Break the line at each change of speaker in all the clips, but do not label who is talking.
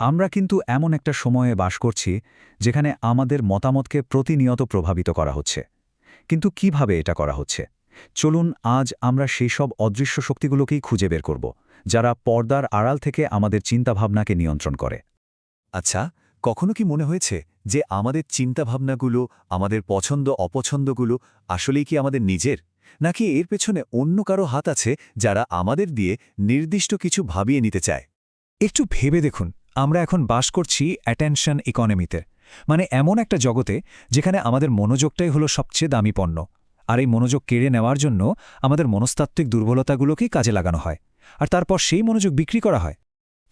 আমরা কিন্তু এমন একটা সময়ে বাস করছি যেখানে আমাদের মতামতকে প্রতিনিয়ত প্রভাবিত করা হচ্ছে। কিন্তু কীভাবে এটা করা হচ্ছে? চলুন আজ আমরা সেই সব অদৃশ্য শক্তিগুলোকেই খুঁজে বের করব যারা পর্দার আড়াল থেকে আমাদের চিন্তাভাবনাকে নিয়ন্ত্রণ করে।
আচ্ছা কখনো কি মনে হয়েছে যে আমাদের চিন্তাভাবনাগুলো আমাদের পছন্দ অপছন্দগুলো আসলেই কি আমাদের নিজের? নাকি এর পেছনে অন্য কারও হাত আছে যারা আমাদের দিয়ে নির্দিষ্ট কিছু ভাবিয়ে নিতে চায়?
একটু ভেবে দেখুন আমরা এখন বাস করছি অ্যাটেনশন ইকোনমিতে মানে এমন একটা জগতে যেখানে আমাদের মনোযোগটাই হলো সবচেয়ে দামি পণ্য। আর এই মনোযোগ কেড়ে নেওয়ার জন্য আমাদের মনস্তাত্ত্বিক দুর্বলতাগুলোকেই কাজে লাগানো হয়। আর তারপর সেই মনোযোগ বিক্রি করা হয়।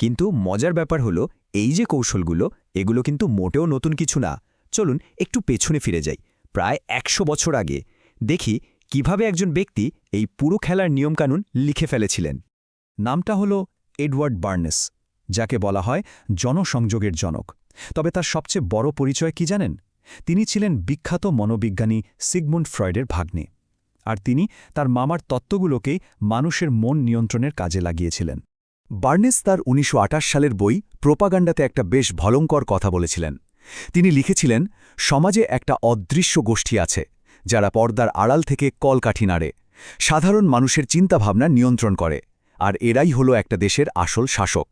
কিন্তু মজার ব্যাপার হলো, এই যে কৌশলগুলো, এগুলো কিন্তু মোটেও নতুন কিছু না। চলুন একটু পেছনে ফিরে যাই। প্রায় একশো বছর আগে, দেখি কীভাবে একজন ব্যক্তি এই পুরো খেলার নিয়মকানুন লিখে ফেলেছিলেন।
নামটা হলো এডওয়ার্ড বার্নেস। যাকে বলা হয় জনসংযোগের জনক। তবে তার সবচেয়ে বড় পরিচয় কি জানেন? তিনি ছিলেন বিখ্যাত মনোবিজ্ঞানী সিগমুন্ড ফ্রয়েডের ভাগ্নে। আর তিনি তার মামার তত্ত্বগুলোকেই মানুষের মন নিয়ন্ত্রণের কাজে লাগিয়েছিলেন।
বার্নেস তার উনিশশো আটাশ সালের বই প্রোপাগান্ডাতে একটা বেশ ভলঙ্কর কথা বলেছিলেন। তিনি লিখেছিলেন, সমাজে একটা অদৃশ্য গোষ্ঠী আছে, যারা পর্দার আড়াল থেকে কলকাঠি নাড়ে, সাধারণ মানুষের চিন্তাভাবনা নিয়ন্ত্রণ করে, আর এরাই হলো একটা দেশের আসল শাসক।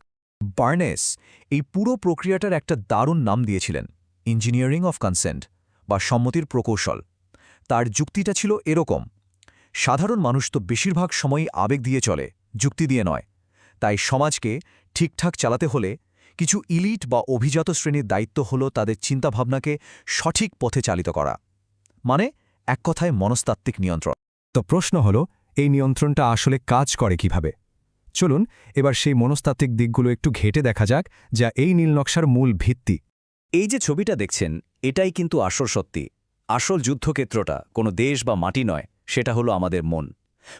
বার্নেস এই পুরো প্রক্রিয়াটার একটা দারুণ নাম দিয়েছিলেন, ইঞ্জিনিয়ারিং অফ কনসেন্ট বা সম্মতির প্রকৌশল। তার যুক্তিটা ছিল এরকম, সাধারণ মানুষ তো বেশিরভাগ সময়ই আবেগ দিয়ে চলে, যুক্তি দিয়ে নয়। তাই সমাজকে ঠিকঠাক চালাতে হলে কিছু ইলিট বা অভিজাত শ্রেণির দায়িত্ব হল তাদের চিন্তাভাবনাকে সঠিক পথে চালিত করা। মানে এক কথায় মনস্তাত্ত্বিক নিয়ন্ত্রণ।
তো প্রশ্ন হল, এই নিয়ন্ত্রণটা আসলে কাজ করে কীভাবে? চলুন এবার সেই মনস্তাত্ত্বিক দিকগুলো একটু ঘেটে দেখা যাক যা এই নীলনকশার মূল ভিত্তি।
এই যে ছবিটা দেখছেন এটাই কিন্তু আসল সত্যি। আসল যুদ্ধক্ষেত্রটা কোনো দেশ বা মাটি নয় সেটা হলো আমাদের মন।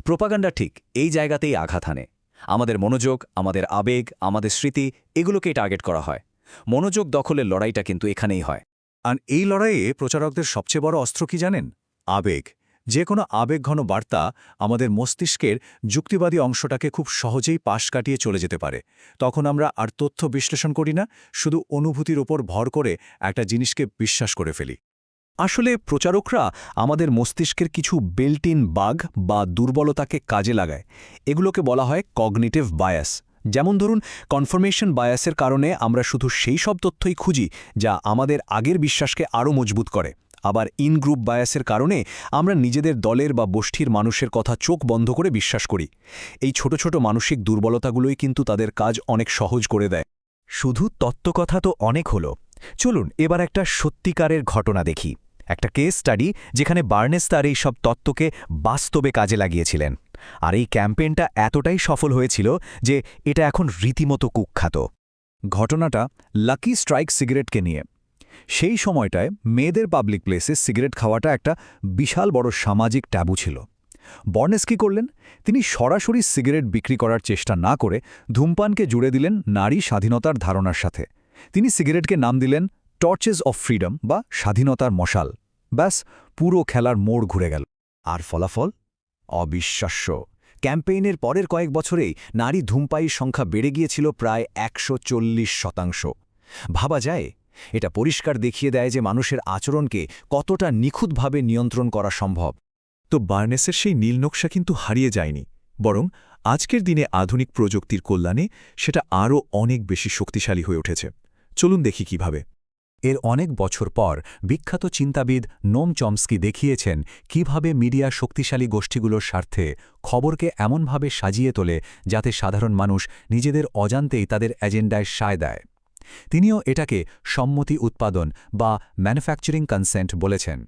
প্রোপাগান্ডা ঠিক এই জায়গাতেই আঘাত হানে। আমাদের মনোযোগ আমাদের আবেগ আমাদের স্মৃতি এগুলোকেই টার্গেট করা হয়। মনোযোগ দখলের লড়াইটা কিন্তু এখানেই হয়।
আর এই লড়াইয়ে প্রচারকদের সবচেয়ে বড় অস্ত্র কি জানেন? আবেগ। যে কোনো আবেগঘন বার্তা আমাদের মস্তিষ্কের যুক্তিবাদী অংশটাকে খুব সহজেই পাশ কাটিয়ে চলে যেতে পারে। তখন আমরা আর তথ্য বিশ্লেষণ করি না, শুধু অনুভূতির ওপর ভর করে একটা জিনিসকে বিশ্বাস করে ফেলি।
আসলে প্রচারকরা আমাদের মস্তিষ্কের কিছু বেল্ট ইন বাগ বা দুর্বলতাকে কাজে লাগায়। এগুলোকে বলা হয় কগনিটিভ বায়াস যেমন ধরুন কনফার্মেশন বায়াসের কারণে আমরা শুধু সেই সব তথ্যই খুঁজি যা আমাদের আগের বিশ্বাসকে আরও মজবুত করে। আবার ইন গ্রুপ বায়াসের কারণে আমরা নিজেদের দলের বা গোষ্ঠীর মানুষের কথা চোখ বন্ধ করে বিশ্বাস করি। এই ছোট ছোট মানসিক দুর্বলতাগুলোই কিন্তু তাদের কাজ অনেক সহজ করে দেয়। শুধু তত্ত্বকথা তো অনেক হলো। চলুন এবার একটা সত্যিকারের ঘটনা দেখি। একটা কেস স্টাডি যেখানে বার্নেস তার এই সব তত্ত্বকে বাস্তবে কাজে লাগিয়েছিলেন। আর এই ক্যাম্পেইনটা এতটাই সফল হয়েছিল যে এটা এখন রীতিমতো কুখ্যাত। ঘটনাটা লাকি স্ট্রাইক সিগারেটকে নিয়ে। সেই সময়টায় মেয়েদের পাবলিক প্লেসে সিগারেট খাওয়াটা একটা বিশাল বড় সামাজিক ট্যাবু ছিল। বর্নেস কি করলেন? তিনি সরাসরি সিগারেট বিক্রি করার চেষ্টা না করে ধূমপানকে জুড়ে দিলেন নারী স্বাধীনতার ধারণার সাথে। তিনি সিগারেটকে নাম দিলেন টর্চেস অফ ফ্রিডম বা স্বাধীনতার মশাল। ব্যাস, পুরো খেলার মোড় ঘুরে গেল। আর ফলাফল? অবিশ্বাস্য। ক্যাম্পেইনের পরের কয়েক বছরেই নারী ধূমপায়ীর সংখ্যা বেড়ে গিয়েছিল প্রায় একশো চল্লিশ শতাংশ। ভাবা যায় এটা পরিষ্কার দেখিয়ে দেয় যে মানুষের আচরণকে কতটা নিখুঁতভাবে নিয়ন্ত্রণ করা সম্ভব।
তো বার্নেসের সেই নীলনকশা কিন্তু হারিয়ে যায়নি, বরং আজকের দিনে আধুনিক প্রযুক্তির কল্যাণে সেটা আরও অনেক বেশি শক্তিশালী হয়ে উঠেছে। চলুন দেখি কীভাবে।
এর অনেক বছর পর বিখ্যাত চিন্তাবিদ নোম চমস্কি দেখিয়েছেন কীভাবে মিডিয়া শক্তিশালী গোষ্ঠীগুলোর স্বার্থে খবরকে এমনভাবে সাজিয়ে তোলে যাতে সাধারণ মানুষ নিজেদের অজান্তেই তাদের এজেন্ডায় সায় দেয়। তিনিও এটাকে সম্মতি উৎপাদন বা ম্যানুফ্যাকচারিং কনসেন্ট বলেছেন।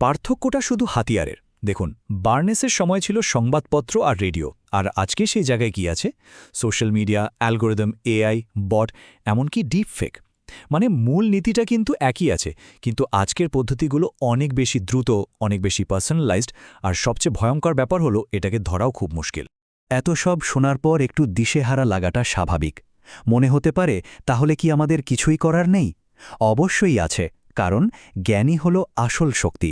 পার্থক্যটা শুধু হাতিয়ারের। দেখুন, বার্নেসের সময় ছিল সংবাদপত্র আর রেডিও। আর আজকে সেই জায়গায় কি আছে? Social media, algorithm, AI, bot, এমনকি ডিপ ফেক মানে মূল নীতিটা কিন্তু একই আছে, কিন্তু আজকের পদ্ধতিগুলো অনেক বেশি দ্রুত, অনেক বেশি পার্সোনালাইজড আর সবচেয়ে ভয়ঙ্কর ব্যাপার হলো এটাকে ধরাও খুব মুশকিল। এত সব শোনার পর একটু দিশেহারা লাগাটা স্বাভাবিক। মনে হতে পারে, তাহলে কি আমাদের কিছুই করার নেই? অবশ্যই আছে, কারণ জ্ঞানই হল আসল শক্তি।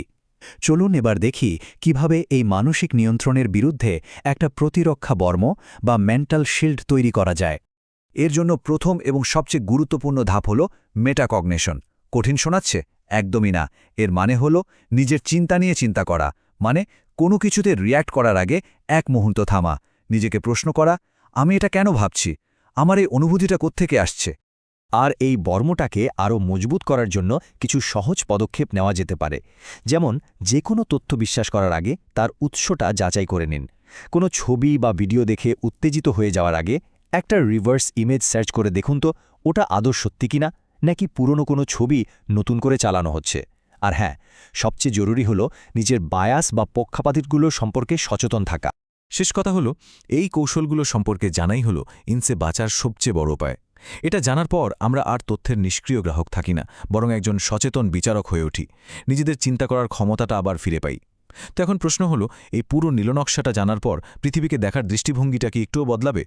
চলুন এবার দেখি কীভাবে এই মানসিক নিয়ন্ত্রণের বিরুদ্ধে একটা প্রতিরক্ষা বর্ম বা মেন্টাল শিল্ড তৈরি করা যায়।
এর জন্য প্রথম এবং সবচেয়ে গুরুত্বপূর্ণ ধাপ হল মেটাকগনেশন। কঠিন শোনাচ্ছে? একদমই না। এর মানে হল নিজের চিন্তা নিয়ে চিন্তা করা মানে কোনো কিছুতে রিয়্যাক্ট করার আগে এক মুহূর্ত থামা, নিজেকে প্রশ্ন করা, আমি এটা কেন ভাবছি? আমার এই অনুভূতিটা কোত্থেকে আসছে?
আর এই বর্মটাকে আরও মজবুত করার জন্য কিছু সহজ পদক্ষেপ নেওয়া যেতে পারে। যেমন, যে কোনো তথ্য বিশ্বাস করার আগে তার উৎসটা যাচাই করে নিন। কোনো ছবি বা ভিডিও দেখে উত্তেজিত হয়ে যাওয়ার আগে একটা রিভার্স ইমেজ সার্চ করে দেখুন তো, ওটা আদৌ সত্যি কিনা, নাকি পুরনো কোনো ছবি নতুন করে চালানো হচ্ছে। আর হ্যাঁ সবচেয়ে জরুরি হলো নিজের বায়াস বা পক্ষাপাতিতগুলোর সম্পর্কে সচেতন থাকা।
শেষ কথা হলো, এই কৌশলগুলো সম্পর্কে জানাই হলো ইনসে বাঁচার সবচেয়ে বড় উপায়। এটা জানার পর আমরা আর তথ্যের নিষ্ক্রিয় গ্রাহক থাকি না, বরং একজন সচেতন বিচারক হয়ে উঠি। নিজেদের চিন্তা করার ক্ষমতাটা আবার ফিরে পাই। তো এখন প্রশ্ন হলো, এই পুরো নীলনকশাটা জানার পর পৃথিবীকে দেখার দৃষ্টিভঙ্গিটা কি একটুও বদলাবে?